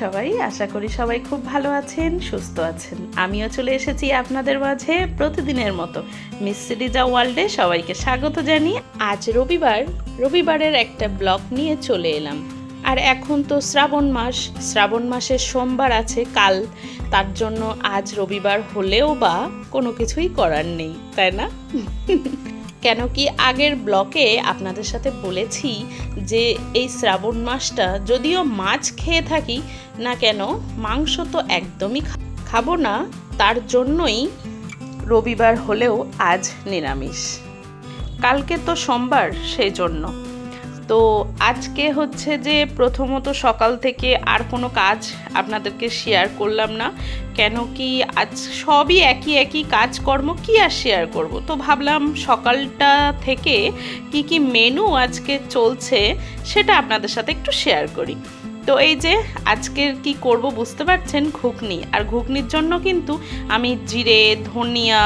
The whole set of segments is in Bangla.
সবাই। আশা করি সবাই খুব ভালো আছেন, সুস্থ আছেন। আমিও চলে এসেছি আপনাদের মাঝে প্রতিদিনের মতো। মিস সিরিজা ওয়ার্ল্ডে সবাইকে স্বাগত জানিয়ে আজ রবিবার, রবিবারের একটা ব্লগ নিয়ে চলে এলাম। আর এখন তো শ্রাবণ মাস, শ্রাবণ মাসের সোমবার আছে কাল। তার জন্য আজ রবিবার হলেও বা কোনো কিছুই করার নেই, তাই না? কেন কি আগের ব্লকে আপনাদের সাথে বলেছি যে এই শ্রাবণ মাসটা যদিও মাছ খেয়ে থাকি না কেন, মাংস তো একদমই খাব না, তার জন্যই রবিবার হলেও আজ নিরামিষ। কালকে তো সোমবার সেই জন্য তো আজকে হচ্ছে যে প্রথমত সকাল থেকে আর কোনো কাজ আপনাদেরকে শেয়ার করলাম না। কেন কি আজ সবই একই একই কাজকর্ম, কি আর শেয়ার করব? তো ভাবলাম সকালটা থেকে কি কি মেনু আজকে চলছে সেটা আপনাদের সাথে একটু শেয়ার করি। তো এই যে আজকের কি করব বুঝতে পারছেন? ঘুগনি। আর ঘুগনির জন্য কিন্তু আমি জিরে, ধনিয়া,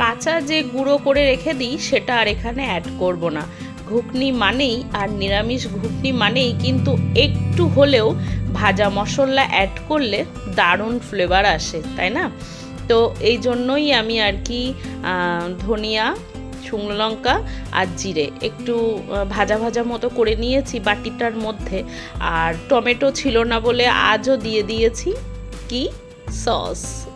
কাঁচা যে গুঁড়ো করে রেখে দিই সেটা আর এখানে অ্যাড করব না। ঘুগনি মানেই আর নিরামিষ ঘুগনি মানেই কিন্তু একটু হলেও ভাজা মশলা অ্যাড করলে দারুণ ফ্লেভার আসে, তাই না? তো এই জন্যই আমি আর কি ধনিয়া, শুকনো লঙ্কা আর জিরে একটু ভাজা ভাজা মতো করে নিয়েছি বাটিটার মধ্যে। আর টমেটো ছিল না বলে আজও দিয়ে দিয়েছি। কি? সস।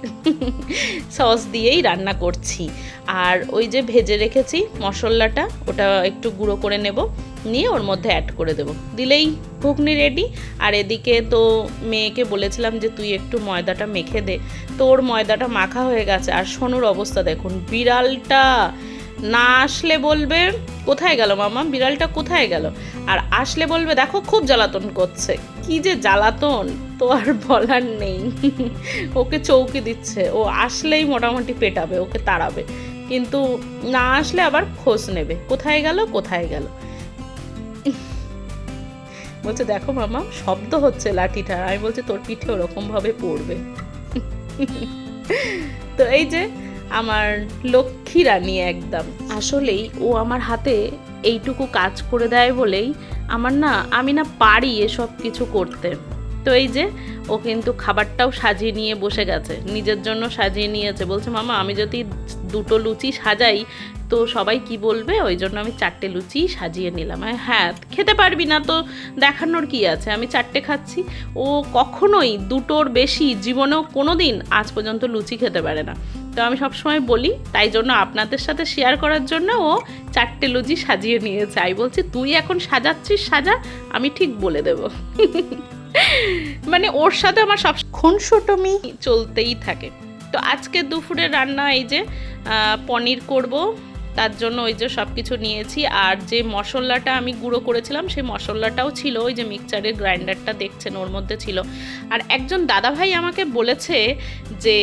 সস দিয়েই রান্না করছি। আর ওই যে ভেজে রেখেছি মশলাটা, ওটা একটু গুঁড়ো করে নেব, নিয়ে ওর মধ্যে অ্যাড করে দেবো। দিলেই ঘুগনি রেডি আর এদিকে তো মেয়েকে বলেছিলাম যে, তুই একটু ময়দাটা মেখে দে। তো ওর ময়দাটা মাখা হয়ে গেছে। আর সোনুর অবস্থা দেখুন, বিড়ালটা না আসলে বলবে, কোথায় গেল মামা? বিড়ালটা কোথায় গেল? আর আসলে বলবে, দেখো, খুব জ্বালাতন করছে। কি যে জ্বালাতন? তো আর বলার নেই। ওকে চৌকি দিচ্ছে। ও আসলেই মোটামুটি পেটাবে, ওকে তাড়াবে। কিন্তু না আসলে আবার খোঁজ নেবে। কোথায় গেল কোথায় গেল? বলছে, দেখো মামা, শব্দ হচ্ছে লাঠিটার আমি বলছি, তোর পিঠে ওরকম ভাবে পড়বে। তো এই যে আমার লক্ষ্মী রানী একদম। আসলেই ও আমার হাতে এইটুকু কাজ করে দেয় বলেই আমার না, আমি না পারি এসব কিছু করতে। তো এই যে, ও কিন্তু খাবারটাও সাজিয়ে নিয়ে বসে গেছে। নিজের জন্য সাজিয়ে নিয়েছে। বলছে, মামা, আমি যদি দুটো লুচি সাজাই, তো সবাই কি বলবে? ওই জন্য আমি চারটে লুচি সাজিয়ে নিলাম। হ্যাঁ খেতে পারবি না তো, দেখানোর কি আছে? আমি, চারটে খাচ্ছি। ও কখনোই দুটোর বেশি জীবনেও কোনো দিন আজ পর্যন্ত লুচি খেতে পারে না। তো আমি সবসময় বলি, তাই জন্য আপনাদের সাথে শেয়ার করার জন্য ও চারটে লুচি সাজিয়ে নিয়েছে। আমি বলছি, তুই এখন সাজাচ্ছিস, সাজা, আমি ঠিক বলে দেব। মানে ওর সাথে আমার সব খুনসুটমি চলতেই থাকে। তো আজকে দুপুরে রান্না এই যে পনির করব, তার জন্য ওই যে সব কিছু নিয়েছি। আর যে মশলাটা আমি গুঁড়ো করেছিলাম, সেই মশলাটাও ছিল, ওই যে মিক্সচারের গ্রাইন্ডারটা দেখছেন, ওর মধ্যে ছিল। আর একজন দাদাভাই আমাকে বলেছে যে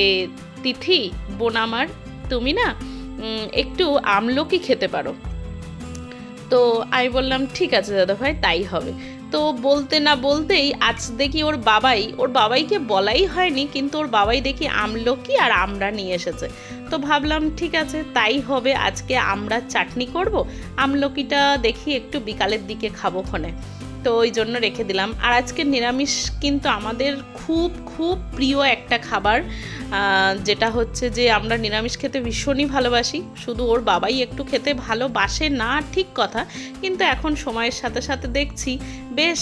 তিথি বোন আমার তুমি না একটু আমলকি খেতে পারো। তো আমি বললাম, ঠিক আছে দাদা ভাই, তাই হবে। তো বলতে না বলতেই আজ দেখি ওর বাবাই, ওর বাবাইকে বলাই হয়নি, কিন্তু ওর বাবাই দেখি আমলকি আর আমরা নিয়ে এসেছে। তো ভাবলাম, ঠিক আছে, তাই হবে, আজকে আমরা চাটনি করব। আমলকিটা দেখি একটু বিকালের দিকে খাব ক্ষণে। তো ওই জন্য রেখে দিলাম। আর আজকে নিরামিষ কিন্তু আমাদের খুব খুব প্রিয় একটা খাবার যেটা হচ্ছে যে আমরা নিরামিষ খেতে ভীষণই ভালোবাসি। শুধু ওর বাবাই একটু খেতে ভালোবাসে না, ঠিক কথা। কিন্তু এখন সময়ের সাথে সাথে দেখছি বেশ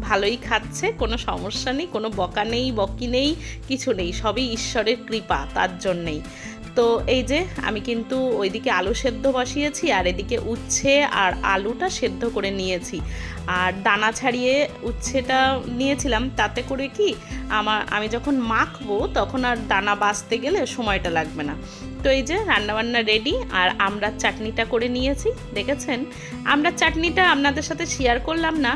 ভালোই খাচ্ছে। কোনো সমস্যা নেই, কোনো বকা নেই, বকি নেই, কিছু নেই। সবই ঈশ্বরের কৃপা, তার জন্যেই। তো এই যে আমি কিন্তু ওইদিকে আলু সেদ্ধ বসিয়েছি আর এদিকে উচ্ছে আর আলুটা সেদ্ধ করে নিয়েছি। আর দানা ছাড়িয়ে উচ্ছেটা নিয়েছিলাম, তাতে করে কি আমার, আমি যখন মাখবো তখন আর দানা বাঁচতে গেলে সময়টা লাগবে না। তো এই যে রান্নাবান্না রেডি আর আমরা চাটনিটা করে নিয়েছি, দেখেছেন? আমরা চাটনিটা আপনাদের সাথে শেয়ার করলাম না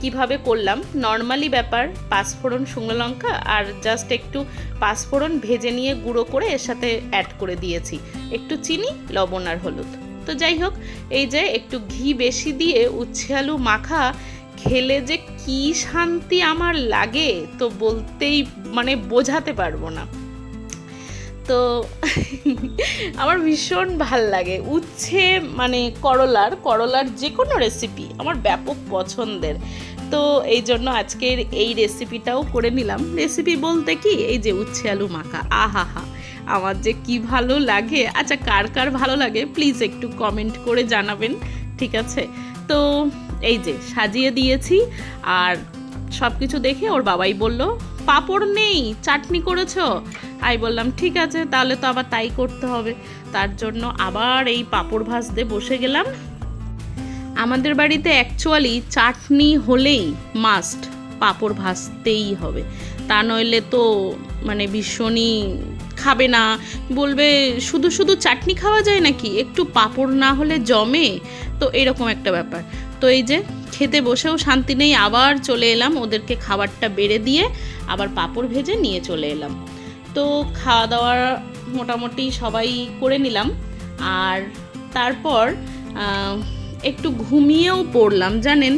কীভাবে করলাম। নর্মালি ব্যাপার, পাঁচফোড়ন শুকনো লঙ্কা আর জাস্ট একটু পাঁচফোড়ন ভেজে নিয়ে গুঁড়ো করে এর সাথে অ্যাড করে দিয়েছি। একটু চিনি, লবণ আর হলুদ। তো যাই হোক, এই যে একটু ঘি বেশি দিয়ে উচ্ছে আলু মাখা, খেলে যে কি শান্তি আমার লাগে, তো বলতেই মানে বোঝাতে পারব না। তো আমার ভীষণ ভালো লাগে। উচ্ছে মানে করলার করলার যে কোনো রেসিপি আমার ব্যাপক পছন্দের। তো এই জন্য আজকের এই রেসিপিটাও করে নিলাম। রেসিপি বলতে কি? এই যে উচ্ছে আলু মাখা। আহা হা আমার যে কি ভালো লাগে। আচ্ছা কার কার ভালো লাগে? প্লিজ একটু কমেন্ট করে জানাবেন, ঠিক আছে? তো এই যে সাজিয়ে দিয়েছি আর সব কিছু দেখে ওর বাবাই বলল, পাপড় নেই, চাটনি করেছ? আমি বললাম, ঠিক আছে, তাহলে তো আবার তাই করতে হবে। তার জন্য আবার এই পাপড় ভাজতে বসে গেলাম। আমাদের বাড়িতে অ্যাকচুয়ালি চাটনি হলেই মাস্ট পাঁপড় ভাজতেই হবে। তা নইলে তো মানে ভীষণই খাবে না। বলবে, শুধু শুধু চাটনি খাওয়া যায় নাকি? একটু পাঁপড় না হলে জমে? তো এরকম একটা ব্যাপার। তো এই যে, খেতে বসেও শান্তি নেই, আবার চলে এলাম। ওদেরকে খাবারটা বেড়ে দিয়ে আবার পাঁপড় ভেজে নিয়ে চলে এলাম। তো খাওয়া দাওয়া মোটামুটি সবাই করে নিলাম। আর তারপর একটু ঘুমিয়েও পড়লাম, জানেন?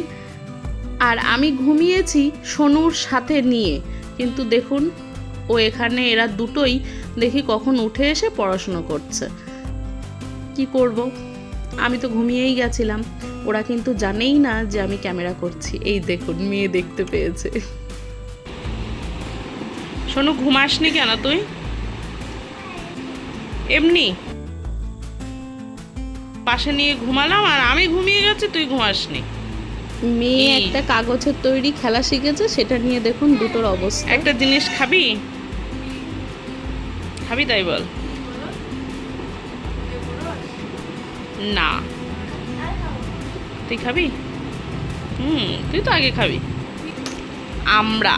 আর আমি ঘুমিয়েছি সোনুর সাথে নিয়ে। কিন্তু দেখুন, ও এখানে, এরা দুটোই দেখি কখন উঠে এসে পড়াশুনো করছে। কি করব? আমি তো ঘুমিয়েই গেছিলাম। ওরা কিন্তু জানেই না যে আমি ক্যামেরা করছি। এই দেখুন, মেয়ে দেখতে পেয়েছে। শোনো ঘুমাসনি কেন তুই? এমনি। পাশে নিয়ে ঘুমালাম আর আমি ঘুমিয়ে গেছি তুই ঘুমাসনি মেয়ে একটা কাগজের তৈরি খেলা শিখেছে সেটা নিয়ে দেখুন দুটোর অবস্থা। একটা জিনিস খাবি? খাবি তাই বল। না। তুই খাবি? হুম তুই তো আগে খাবি। আমরা।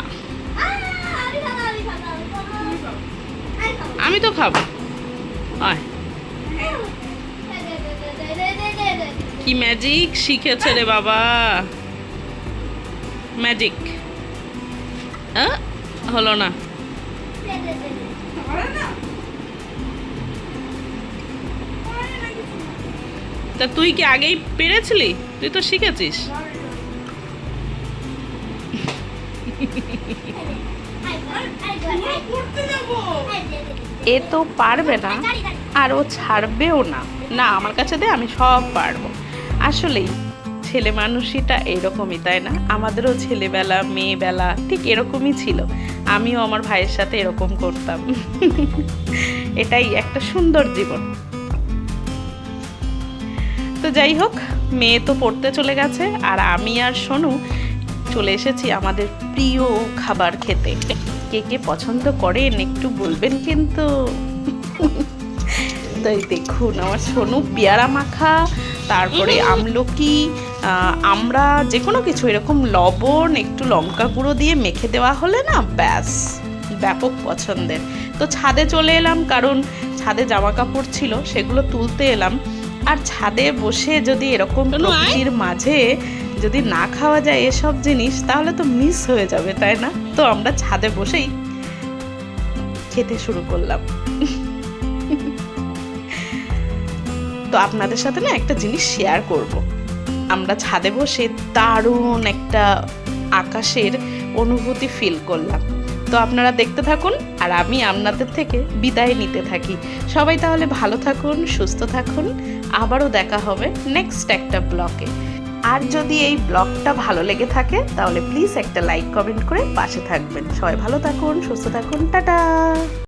আমি তো খাব। কি ম্যাজিক শিখেছে রে বাবা। ম্যাজিক হলো না। তা তুই কি আগেই পেরেছিলি? তুই তো শিখেছিস। এ তো পারবে না, আর ও ছাড়বেও না। না, আমার কাছে দে, আমি সব পারব। আসলেই, ছেলে মানুষইটা এরকমই, তাই না? আমাদেরও ছেলেবেলা, মেয়েবেলা ঠিক এরকমই ছিল। আমিও আমার ভাইয়ের সাথে এরকম করতাম। এটাই একটা সুন্দর জীবন। তো যাই হোক, মেয়ে তো পড়তে চলে গেছে, আর আমি আর সোনু চলে এসেছি আমাদের প্রিয় খাবার খেতে। কে কে পছন্দ করেন একটু বলবেন কিন্তু। তাই দেখুন আমার সোনু পেয়ারা মাখা তারপরে আমলকি আমরা যে কোনো কিছু এরকম লবণ একটু লঙ্কা গুঁড়ো দিয়ে মেখে দেওয়া হলে না ব্যাস ব্যাপক পছন্দের। তো ছাদে চলে এলাম কারণ ছাদে জামা কাপড় ছিল সেগুলো তুলতে এলাম। আর ছাদে বসে যদি এরকম। প্রকৃতির মাঝে যদি না খাওয়া যায় এসব জিনিস, তাহলে তো মিস হয়ে যাবে, তাই না? তো আমরা ছাদে বসেই খেতে শুরু করলাম। তো আপনাদের সাথে না একটা জিনিস শেয়ার করব। আমরা ছাদে বসে দারুণ একটা আকাশের অনুভূতি ফিল করলাম। তো আপনারা দেখতে থাকুন, আর আমি আপনাদের থেকে বিদায় নিতে থাকি। সবাই তাহলে ভালো থাকুন, সুস্থ থাকুন। আবারও দেখা হবে নেক্সট একটা ব্লকে আর যদি এই ব্লগটা ভালো লেগে থাকে, তাহলে প্লিজ একটা লাইক, কমেন্ট করে পাশে থাকবেন। সবাই ভালো থাকুন, সুস্থ থাকুন, টাটা!